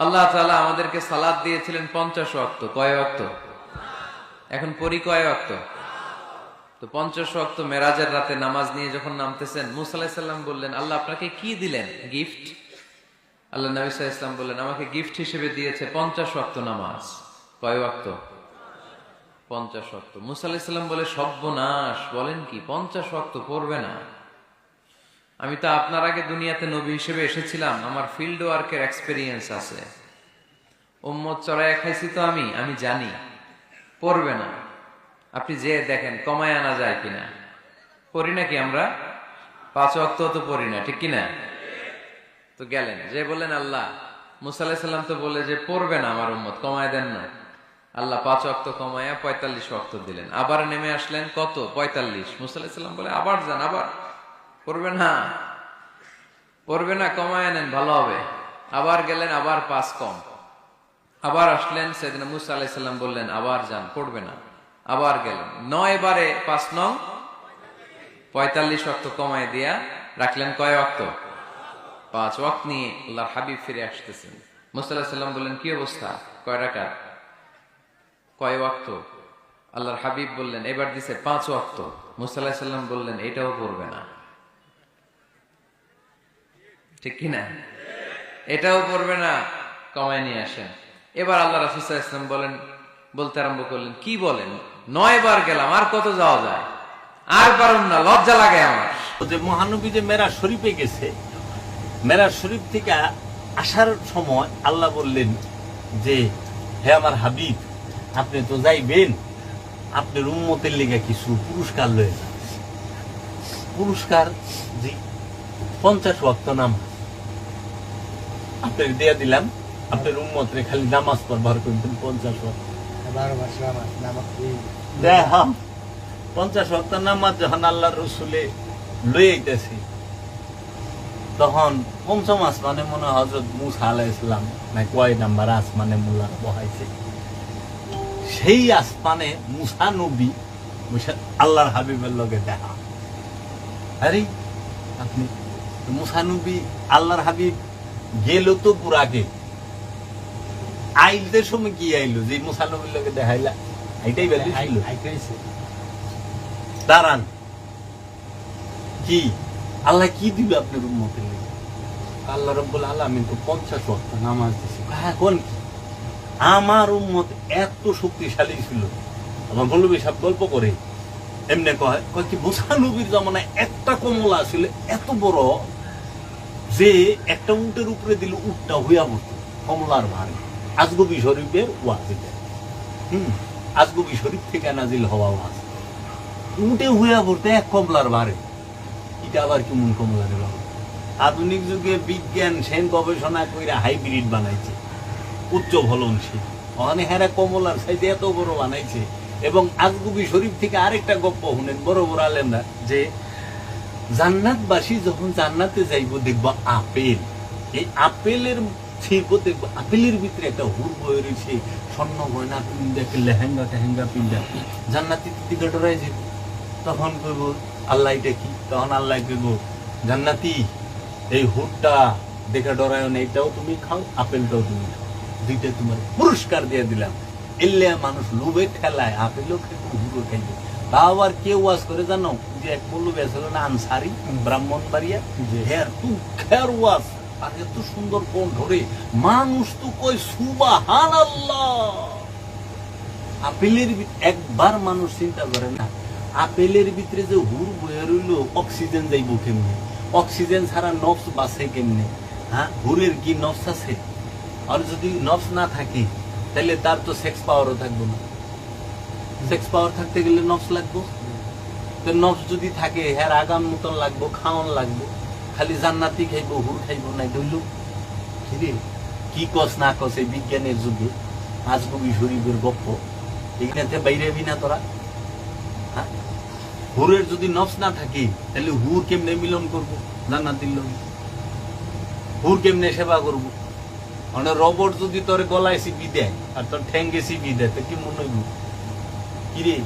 আল্লাহ তালা আমাদেরকে সালাদ দিয়েছিলেন পঞ্চাশ ওয়াক্ত। কয় ওয়াক্ত? এখন পরি কয় ওয়াক্ত? তো পঞ্চাশ ওয়াক্ত মেরাজের রাতে নামাজ নিয়ে যখন নামতেছেন, মুসা আলাহিসাল্লাম বললেন, আল্লাহ, আপনাকে কি দিলেন? গিফট? আল্লাহ নবী ইসলাম বললেন, আমাকে গিফট হিসেবে দিয়েছে পঞ্চাশ ওয়াক্ত নামাজ। কয় ওয়াক্ত? পঞ্চাশ ওয়াক্ত। মুসা আলাহিসাল্লাম সাল্লাম বলে, সর্বনাশ। বলেন কি? পঞ্চাশ ওয়াক্ত পড়বে না। আমি তো আপনার আগে দুনিয়াতে নবী হিসেবে এসেছিলাম। আমার ফিল্ড ওয়ার্কের এক্সপিরিয়েন্স আছে। উম্মত চড়াইয়া খাইছি তো আমি আমি জানি। পড়বে না। আপনি যে দেখেন, কমায় আনা যায় কিনা। পড়ি নাকি আমরা? পাঁচ অক্ত তো পড়ি না, ঠিক কিনা? তো গেলেন। যে বললেন, আল্লাহ মুসাল্লাহ তো বলে যে পড়বে না আমার উম্মত, কমায় দেন না। আল্লাহ পাঁচ অক্ত কমায়া পঁয়তাল্লিশ অক্ত দিলেন। আবার নেমে আসলেন কত? পঁয়তাল্লিশ। মুসাল্লাহ সাল্লাম বলে, আবার যান, আবার। পড়বে না? পড়বে না, কমায় নেন, ভালো হবে। আবার গেলেন, আবার পাঁচ কম। আবার আসলেন, সেদিন মুসা আলাইসাল্লাম বললেন, আবার যান, পড়বে না। আবার গেলেন। নয় বারে পাঁচ নং, পঁয়তাল্লিশ অক্ত কমায় দিয়া রাখলেন কয় অক্ত পাঁচ ওয়াক্ত নিয়ে আল্লাহর হাবিব ফিরে আসতেছেন। মুসা আলাহিসাল্লাম বললেন, কি অবস্থা? কয় রাখা কয় ওয়াক্ত? আল্লাহর হাবিব বললেন, এবার দিছে পাঁচ ওয়াক্ত। মুসা আলাহিসাল্লাম বললেন, এটাও পড়বে না। ঠিক কিনা? এটাও করবে না, কমায় নিয়ে আসেন। এবার আল্লাহ রাসুসাহ ইসলাম বলেন, বলতে আরম্ভ করলেন, কি বলেন? নয় বার গেলাম, আর কত যাওয়া যায়? আর পারুন না, লজ্জা লাগে আমার। যে মহানবী যে মেরা শরীফে গেছে, মেরা শরীফ থেকে আসার সময় আল্লাহ বললেন যে, হে আমার হাবিব, আপনি তো যাইবেন, আপনার উন্মতের লেগে কিছু পুরস্কার লয়ে যান। পুরস্কার জি পঞ্চাশ ওয়াক্ত নাম আপনাকে দিয়ে দিলাম। আপনার উন্মতরে খালি নামাজ পড়বার করবেন পঞ্চাশ পঞ্চাশ ওয়াক্ত নামাজ যখন আল্লাহ রসুলে লয়ে আইতেছে তখন পঞ্চম আসমানে মনে হজরত মুসা আলাহ ইসলাম না কয় নাম্বার আসমানে মুলা বহাইছে। সেই আসমানে মুসা নবী মুসা আল্লাহর হাবিবের লগে দেখা। আরে আপনি মুসা নবী আল্লাহর হাবিব গেল তো পুরাকে আইলদের সময় কি আইলো? যে মুসা নবীর লগে দেখাইলা এটাই বেশি ছিল। দাঁড়ান। কি? আল্লাহ কি দিবে আপনার উন্মতের লেগে? আল্লাহ রব্বুল আলমিন তো পঞ্চাশ ওয়াক্ত নামাজ দিছে। হ্যাঁ কোন কি? আমার উম্মত এত শক্তিশালী ছিল। আমার মৌলবী সাহেব গল্প করে এমনি কয় কয় কি মুসানবীর জমানায় একটা কমলা ছিল এত বড় যে একটা উটের উপরে দিল উটটা হইয়া পড়তো কমলার ভারে। আজগবি শরীফের ওয়াজিদের হুম? আজগবি শরীফ থেকে নাজিল হওয়া ওয়াজ উঠে হইয়া পড়তে এক কমলার বারে এটা আবার কেমন কমলা রে আধুনিক যুগে বিজ্ঞান সেন গবেষণা কইরা হাইব্রিড বানাইছে। উচ্চ ফলনশীল। ওখানে হেরা কমলার সাইজে এত বড় বানাইছে। এবং আজগুবি শরীফ থেকে আরেকটা গপ্প শুনেন, বড় বড় আলেমরা, যে জান্নাতবাসী যখন জান্নাতে যাইব, দেখব আপেল। এই আপেলের ছিপ দেখব, আপেলের ভিতরে একটা হুর বয়ে রয়েছে, স্বর্ণ গয়না পিন্দা লেহেঙ্গা টেহেঙ্গা পিন্দা জান্নাতি ডরাই যে তখন কইব, আল্লাহ এটা কি? তখন আল্লাহ কইব, জান্নাতি, এই হুরটা দেখে ডরায় না, এটাও তুমি খাও, আপেলটাও তুমি খাও। দুইটা তোমার পুরস্কার দিয়ে দিলাম। এলে মানুষ লোভে খেলায় আপেলও খেতে হুরও খাইবে। তাও আবার কেউ ওয়াজ করে জানো যে এক মূল্য বেসল না আনসারি ব্রাহ্মণ বাড়িয়া হের তু খের ওয়াজ আর এত সুন্দর কোন ধরে মানুষ তো কই সুবাহান আপেলের একবার মানুষ চিন্তা করে না আপেলের ভিতরে যে হুর বয়ে রইল অক্সিজেন যাইব কেমনে? অক্সিজেন ছাড়া নফস বাঁচে কেমনে? হ্যাঁ হুরের কি নফস আছে? আর যদি নফস না থাকে তাহলে তার তো সেক্স পাওয়ারও থাকবে না। সেক্স পাওয়ার থাকতে গেলে নফস লাগবো। তো নফস যদি থাকে হ্যাঁ আগাম মতন লাগবো খাওয়ান লাগবো, খালি জান্নাতি খাইবো, হুর খাইবো না দইল কিরে কি কস না কস এই বিজ্ঞানের যুগে? আজগবি শরীফের গপ্প। এখানে বাইরে হবি না তোরা? হ্যাঁ? হুরের যদি নফস না থাকে, তাহলে হুর কেমনে মিলন করব? জান্নাতির লোক হুর কেমনে সেবা করব? মানে রবট যদি তোর গলায় সিপি দেয়, আর তোর ঠ্যাঙ্গে সিপি দেয়, তো কি মনে হইব? কিরে?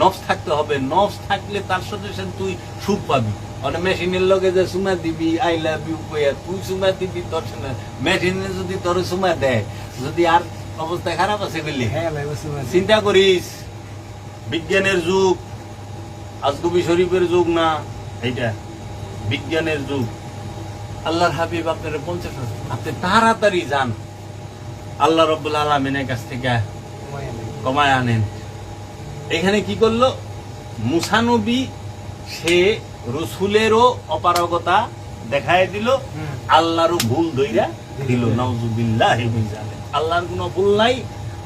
নফস থাকতে হবে। নফস থাকলে তার সাথে সাথে তুই সুখ পাবি। অনেক মেশিনের লগে যে সুমা দিবি আই লাভ ইউ কইয়া তুই সুমা দিবি তোর শুনে মেশিনে যদি তোর সুমা দেয় যদি আর অবস্থা খারাপ আছে বললি হ্যাঁ চিন্তা করিস। বিজ্ঞানের যুগ আজগবি শরীফের যুগ না এইটা বিজ্ঞানের যুগ। আল্লাহর হাবিব আপনার পঞ্চাশ। আপনি তাড়াতাড়ি যান। আল্লাহ রব্বুল আলমিনের কাছ থেকে কমায় আনেন। এখানে কি করল? মুসানবী সে রসুলেরও অপারগতা দেখায় দিল। আল্লাহরও ভুল দইরা দিল। নওজুবিল্লাহ আল্লাহর কোনো ভুল নাই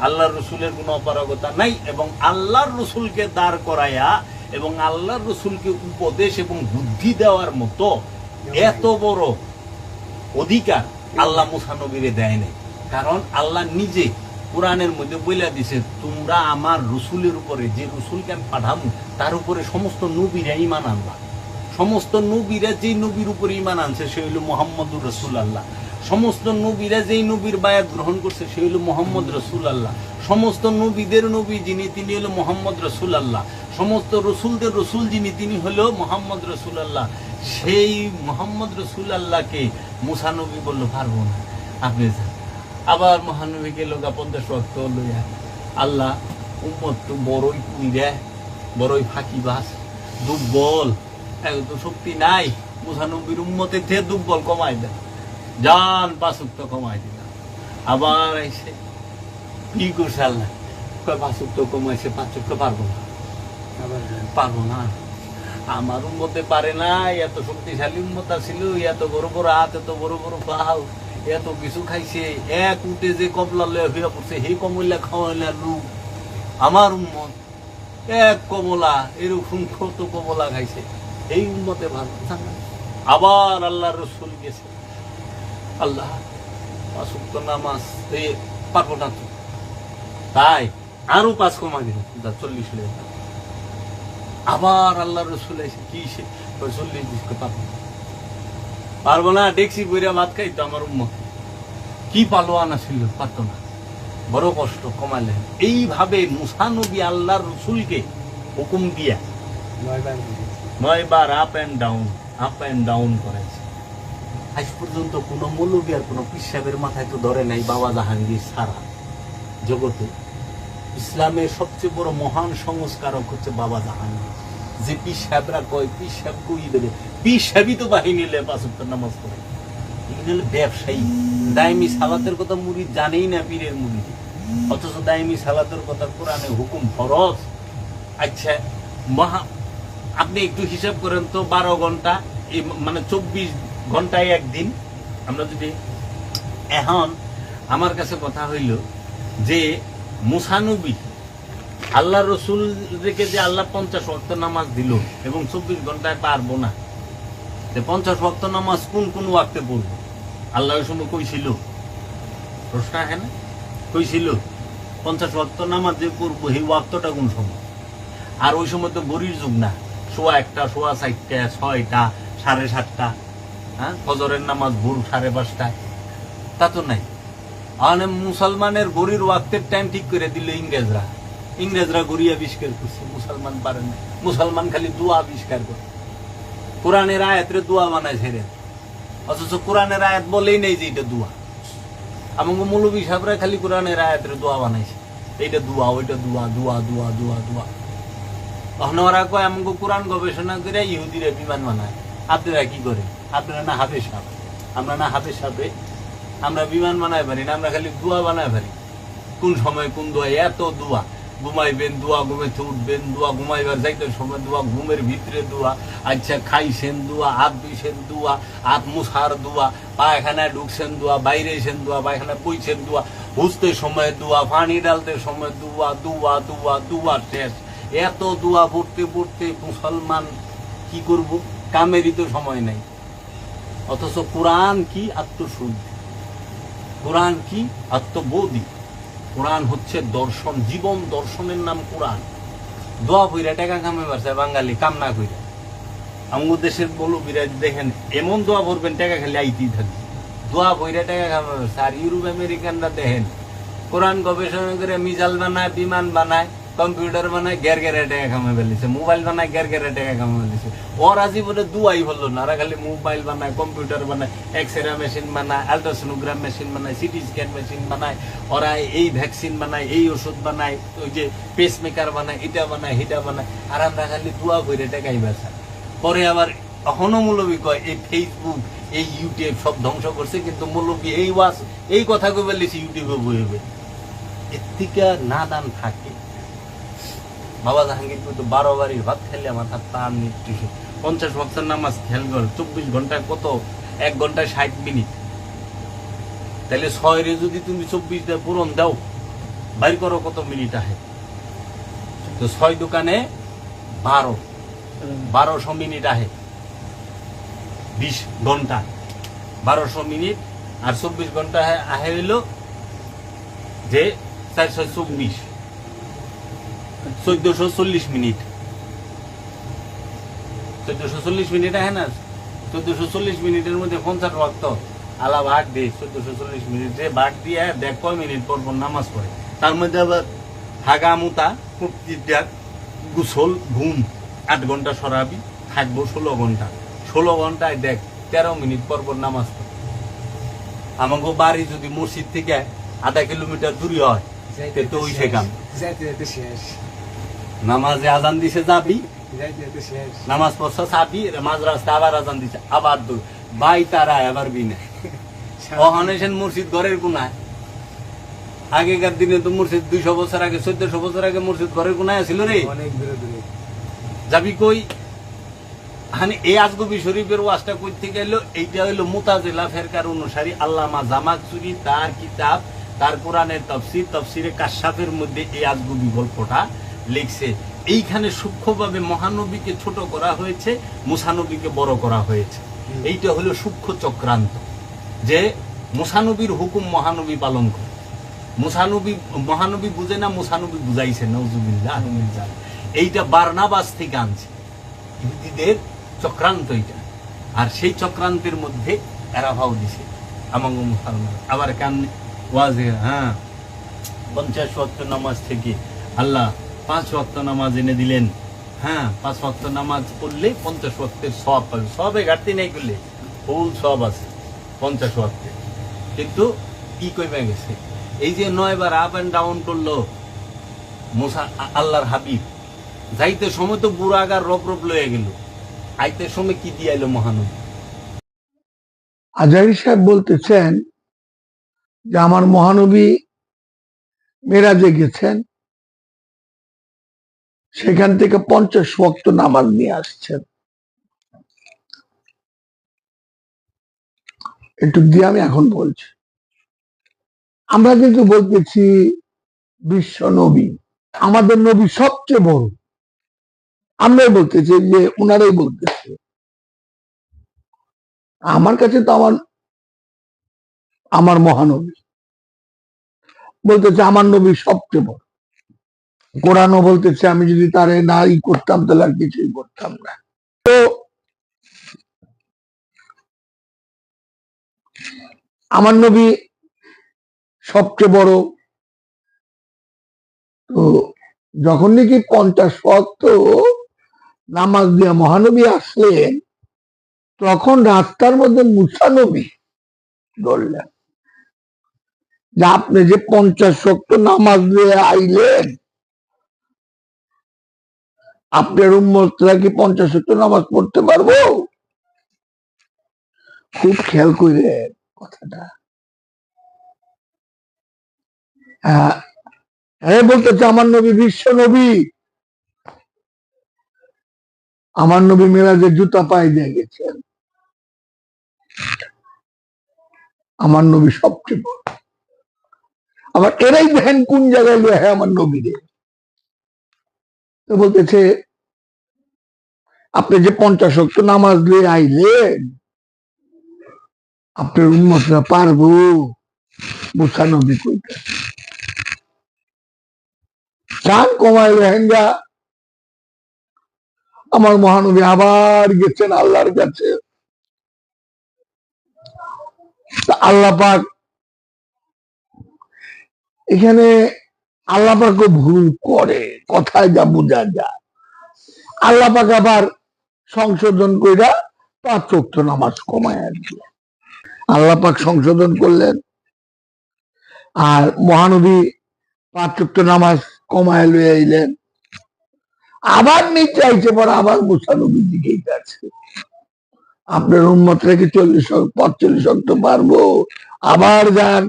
আল্লাহর রসুলের কোনো অপারগতা নাই এবং আল্লাহর রসুলকে দাঁড় করায়া এবং আল্লাহর রসুলকে উপদেশ এবং বুদ্ধি দেওয়ার মতো এত বড় অধিকার আল্লাহ মুসানবীরে দেয় নাই। কারণ আল্লাহ নিজে কোরআনের মধ্যে বইলা দিছে, তোমরা আমার রসুলের উপরে, যে রসুলকে আমি পাঠাবো তার উপরে সমস্ত নবীরা ইমান আনবা। সমস্ত নবীরা যেই নবীর উপরে ইমান আনছে, সে হইল মোহাম্মদুর রসুল আল্লাহ সমস্ত নবীরা যেই নবীর বায়াত গ্রহণ করছে, সে হইল মোহাম্মদ রসুল আল্লাহ সমস্ত নবীদের নবী যিনি, তিনি হলো মোহাম্মদ রসুল আল্লাহ সমস্ত রসুলদের রসুল যিনি, তিনি হলো মোহাম্মদ রসুল আল্লাহ সেই মোহাম্মদ রসুল আল্লাহকে মুসানবী বলল, পারব না। আপনি আবার মহানবীকে লোকা পঞ্চাশ রক্ত লইয়া আল্লাহ উম্মত তো বড়ই কুইরা বড়ই ফাঁকিবাস দুর্বল। এখন তো শক্তি নাই মুসানবীর উম্মতের থেকে দুর্বল কমাই দেন। যান পাঁচুক্ত কমাই দিলাম আবার এসে কি করছে আল্লাহ পাঁচুক্ত কমাইছে পাঁচুক্ত পারব না। পারব না। আমার উন্মতে পারে না এত শক্তিশালী উন্মত ছিল এত বড় বড় হাত এত বড় বড় পাও এত কিছু খাইছে, এক উঠে যে কমলা লয়ে হইয়া পড়ছে, সেই কমলা খাওয়াইলা লুক আমার উন্মত এক কমলা, এরকম কত কমলা খাইছে। এই উন্মতে ভালো আবার আল্লাহ রসুল গেছে। আল্লাহ পাঁচুক্ত নামাজ এ পারব না তো। তাই আরও পাঁচ কমা দিল চল্লিশ। আবার আল্লাহ রসুল এসে কি সে চল্লিশ দিস পারব। পারব না ডেকসি বইরা ভাত খাই তো আমার উম্মত কি পালোয়ানা ছিল পারতো না। বড় কষ্ট কমালেন এইভাবে মুসানবী আল্লাহর রসুলকে হুকুম দিয়া। নয়বার up and down up and down করেছে। আজ পর্যন্ত কোন মৌলবী আর কোন পিসাবের মাথায় তো ধরে নাই বাবা জাহাঙ্গীর সারা জগতে ইসলামের সবচেয়ে বড় মহান সংস্কারক হচ্ছে বাবা জাহাঙ্গীর। যে পিসাবরা কয় পিসাব কই দেবে। পিসাবই তো বাহিনী পাঁচত্তর নামাজ পড়ে। এগুলো হলো ব্যবসায়ী। দায়মি সালাতের কথা মুড়ি জানেই না পীরের মুড়ি। অথচ দায়মি সালাতের কথা কোরআনে হুকুম ফরজ। আচ্ছা মহা আপনি একটু হিসাব করেন তো, বারো ঘণ্টা, এই মানে চব্বিশ ঘন্টায় একদিন। আমরা যদি এখন আমার কাছে কথা হইল যে, মুসানবী আল্লাহ রসুল রেখে যে আল্লাহ পঞ্চাশ ওয়াক্ত নামাজ দিল এবং চব্বিশ ঘন্টায় পারব না যে পঞ্চাশ ওয়াক্ত নামাজ কোন কোন ওয়াক্তে পড়ব? আল্লাহ সময় কইছিল। প্রশ্ন হ্যাঁ না? কইছিল, পঞ্চাশ ওয়াক্ত নামাজ যে পড়ব, সেই ওয়াক্তটা কোন সময়? আর ওই সময় তো গরির যুগ না। সোয়া একটা, সোয়া চারটা, ছয়টা, সাড়ে সাতটা। হ্যাঁ? ফজরের নামাজ ভোর সাড়ে পাঁচটায় তা তো নাই। আর মুসলমানের গরির ওয়াক্তের টাইম ঠিক করে দিল ইংরেজরা। ইংরেজরা গড়ি আবিষ্কার করছে, মুসলমান পারে না। মুসলমান খালি দোয়া আবিষ্কার করে। কোরআনের আয়াতের দোয়া বানায় ছেড়ে অথচ কোরআনের আয়াত বলেই নেই যে এটা দোয়া। আমাকে মৌলবী সাহেবরা খালি কোরআনের আয়াতের দোয়া বানাইছে। এইটা দোয়া, ওইটা দোয়া দোয়া দোয়া দোয়া দোয়া। তখন ওরা কয়, আমাকে কোরআন গবেষণা করে ইহুদিরা বিমান বানায়। আপনারা কি করে আপনারা না হাফে সাপ আমরা না হাফে সাপে আমরা বিমান বানাই পারি না, আমরা খালি দোয়া বানাই পারি। কোন সময় কোন দোয়া, এত দোয়া। ঘুমাইবেন দোয়া ঘুমেতে উঠবেন, দোয়া ঘুমাইবার যাইতে সময়, দোয়া ঘুমের ভিতরে দোয়া। আচ্ছা খাইছেন দোয়া, হাত ধুইছেন দোয়া, হাত মুছার দোয়া, পায়খানায় ঢুকছেন দোয়া, বাইরে এসেন দোয়া, পায়খানায় বইছেন দোয়া হুসতে সময় দোয়া, পানি ডালতে সময় দোয়া দোয়া দোয়া দোয়া শেষ। এত দোয়া পড়তে পড়তে মুসলমান কি করব? কামেরই তো সময় নাই। অথচ কোরআন কি আত্মশুদ্ধি? কোরআন কি আত্মবোধী? কোরআন হচ্ছে দর্শন, জীবন দর্শনের নাম কোরআন। দোয়া কইরা টাকা কামে পারছে বাঙালি কামনা কইরা। আমাদের দেশের বলো বিরাজ, দেখেন, এমন দোয়া ভরবেন টাকা খালি আইতেই থাকবে। দোয়া বইরা টাকা কামে পারছে আর ইউরোপ আমেরিকানরা দেখেন, কোরআন গবেষণা করে মিজাল বানায়, বিমান বানায়। কম্পিউটার বানায় গ্যার গ্যারে টাকা কামাই ফেলিছে, মোবাইল বানায় গ্যার গ্যারে টাকা কামাই ফেলিছে। ওরা জীবনে দুয়াই হলো না, ওরা খালি মোবাইল বানায়, কম্পিউটার বানায় এক্সরে মেশিন বানায় আলট্রাসোনোগ্রাম মেশিন বানায় সিটি স্ক্যান মেশিন বানায়, ওরা এই ভ্যাকসিন বানায়, এই ওষুধ বানায়, ওই যে পেসমেকার বানায়, এটা বানায় এটা বানায়, আর আমরা খালি দুয়া করে টাকাই বেচা পরে আবার এখনও মৌলবী কয়, এই ফেসবুক এই ইউটিউব সব ধ্বংস করছে, কিন্তু মৌলবী এই ওয়াজ, এই কথা কই বলিস ইউটিউবে বইবে এর থেকে না দান থাকে। বাবা জাহাঙ্গীর কিন্তু বারো বাড়ির ভাত খেলে আমার তার তার নিউট্রিশন পঞ্চাশ বছর নামাজ কর, চব্বিশ ঘন্টায় কত? এক ঘন্টায় ষাট মিনিট। তাহলে ছয় যদি তুমি চব্বিশ চব্বিশটা পূরণ দাও, বাইর করো কত মিনিট আহে? তো ছয় দোকানে বারো। বারোশো মিনিট আহে। বিশ ঘণ্টা। বারোশো মিনিট আর চব্বিশ ঘণ্টা আহে হইল যে চারশো চব্বিশ। চোদ্দশো চল্লিশ মিনিট। চোদ্দশো চল্লিশ মিনিট আহে না? চোদ্দশো চল্লিশ মিনিটের মধ্যে পঞ্চাশ ওয়াক্ত আলা দিয়ে চোদ্দশো চল্লিশ মিনিটে ভাগ দিয়ে দেখ কয় মিনিট পর পর নামাজ পড়ে। তার মধ্যে আবার হাগা মুতা গুসল ঘুম আট ঘণ্টা সরাবি থাকব ষোলো ঘণ্টা। ষোলো ঘন্টায় দেখ তেরো মিনিট পর পর নামাজ পড়ে। আমাকে বাড়ি যদি মসজিদ থেকে আধা কিলোমিটার দূরে হয় তো ওই সেখান। নামাজে আজান দিছে যাবি? নামাজ পড়ছ চাবি মাঝ রাস্তা আবার আজান দিছে আবার দূর বাই তারা আবার বিনা। মসজিদ ঘরের কোনায়। আগেকার দিনে তো মসজিদ দুইশো বছর আগে চোদ্দশো বছর আগে ঘরের কোনায় ছিল রে। যাবি কই? হানি এই আজগবি শরীফের ওয়াজটা কই থেকে এলো এইটা হইল মুতাজিলা ফেরকার অনুসারী আল্লামা জামাক চুরি তার কিতাব তার কোরআনের তফসির তফসিরে কাশাফের মধ্যে এই আজগবি গল্পটা লিখছে। এইখানে সূক্ষ্মভাবে মহানবীকে ছোট করা হয়েছে মুসানবীকে বড় করা হয়েছে। এইটা হলো সূক্ষ্ম চক্রান্ত যে মুসানবীর হুকুম মহানবী পালন করে। মুসানবী মহানবী বুঝে না মুসানবী বুঝাইছে নজুবিল্লাহ এইটা বার্নাবাস থেকে আনছে। ইহুদিদের চক্রান্ত এটা আর সেই চক্রান্তের মধ্যে এরা ভাও দিছে। আমাঙ্গ মুসলমান। আবার কান ওয়াজে হ্যাঁ। পঞ্চাশ ওয়াক্ত নামাজ থেকে আল্লাহ পাঁচ ওয়াক্ত নামাজ এনে দিলেন। হ্যাঁ পাঁচ ওয়াক্ত নামাজ পড়লে পঞ্চাশ ওয়াক্তের সব পাবে সবে ঘাটতি নেই করলে, ফুল সব আছে পঞ্চাশ ওয়াক্তে। কিন্তু কি কইবে গেছে? এই যে নয়বার আপ অ্যান্ড ডাউন করল মোসা, আল্লাহর হাবিব, যাইতে সময় তো বুড়াগার রপ রপ লয়ে গেল। আইতে সময় কি দিয়ে আইলো মহানবী? আজারি সাহেব বলতেছেন যে, আমার মহানবী মেরাজে গেছেন। সেখান থেকে পঞ্চাশ ভক্ত নামাজ নিয়ে আসছেন। একটু দিয়ে আমি এখন বলছি। আমরা কিন্তু বলতেছি বিশ্ব নবী। আমাদের নবী সবচেয়ে বড়। আমরাই বলতেছি যে ওনারাই বলতেছে। আমার কাছে তো আমার আমার মহানবী। বলতেছে আমার নবী সবচেয়ে বড়। কোরআনও বলতেছে, আমি যদি তারে না ই করতাম, তাহলে আর কিছুই করতাম না। তো আমার নবী সবচেয়ে বড়, তো যখন নাকি পঞ্চাশ ওয়াক্ত নামাজ দিয়া মহানবী আসলেন, তখন রাস্তার মধ্যে মুসানবী ধরলেন। যে আপনি যে পঞ্চাশ শক্ত নামাজ দিয়ে আইলেন আপনার উম্মতরা কি পঞ্চাশ শক্ত নামাজ পড়তে পারব? খুব খেয়াল করে কথাটা। হ্যাঁ বলতেছে, আমার নবী বিশ্ব নবী। আমার নবী মেরাজের জুতা পায়ে দিয়ে গেছেন। আমার নবী সবচেয়ে বড়। আবার এরাই দেখেন কোন জায়গায় হয় আমার নবীরে তো বলতেছে আপনি যে পঞ্চাশ শক্ত নামাজ দিয়ে আইলেন, আপনার উন্মতরা পারব। চান লেহেঙ্গা আমার মহানবী আবার গেছেন আল্লাহর কাছে। আল্লাহ পাক এখানে আল্লাহ পাকও ভুল করে, কথায় যা বোঝা যায়। আল্লাহ পাক আবার সংশোধন কইরা পাঁচ চোক্ত নামাজ কমায় আর কি। আল্লাহ পাক সংশোধন করলেন। আর মহানবী পাঁচ চোক্ত নামাজ কমায় লয়ে আইলেন। আবার নিচে পর আবার মুসানবীর দিকেই যাচ্ছে। আপনার উন্মত রেখে চল্লিশ পঁয়তাল্লিশ অক্ট পারব আবার যান।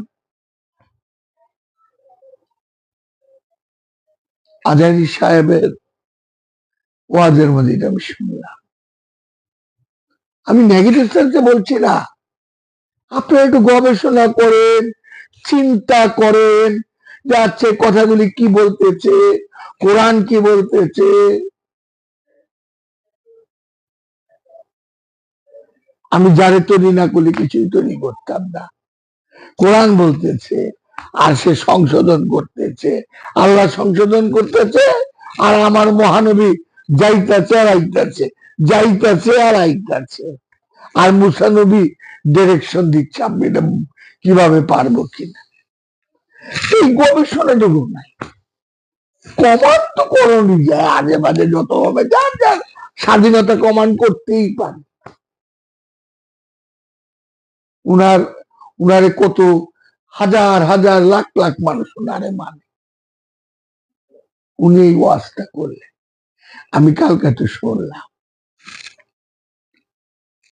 আজারি সাহেবের ওয়াজের মধ্যে এটা আমি শুনলাম আমি নেগেটিভ সেন্সে বলছি না। আপনারা একটু গবেষণা করেন, চিন্তা করেন, যাচ্ছে কথাগুলি কি বলতেছে, কোরআন কি বলতেছে। আমি যারে তৈরি না করলে কিছুই তৈরি করতাম না। কোরআন বলতেছে, আর সে সংশোধন করতেছে। আল্লাহ সংশোধন করতেছে, আর আমার মহানবী যাইতাছে আর আইতাছে। যাইতাছে আর আইতাছে আর মুসানবী ডিরেকশন দিচ্ছে, আমি এটা কীভাবে পারব কিনা? এই গবেষণাটুকু নাই। কমান তো করণই যায় আজে বাজে যত হবে, যার যার স্বাধীনতা কমান করতেই পারে। উনার, উনারে কত হাজার হাজার, লাখ লাখ মানুষ উনারে মানে। উনি এই ওয়াজটা করলেন। আমি কালকে তো শুনলাম।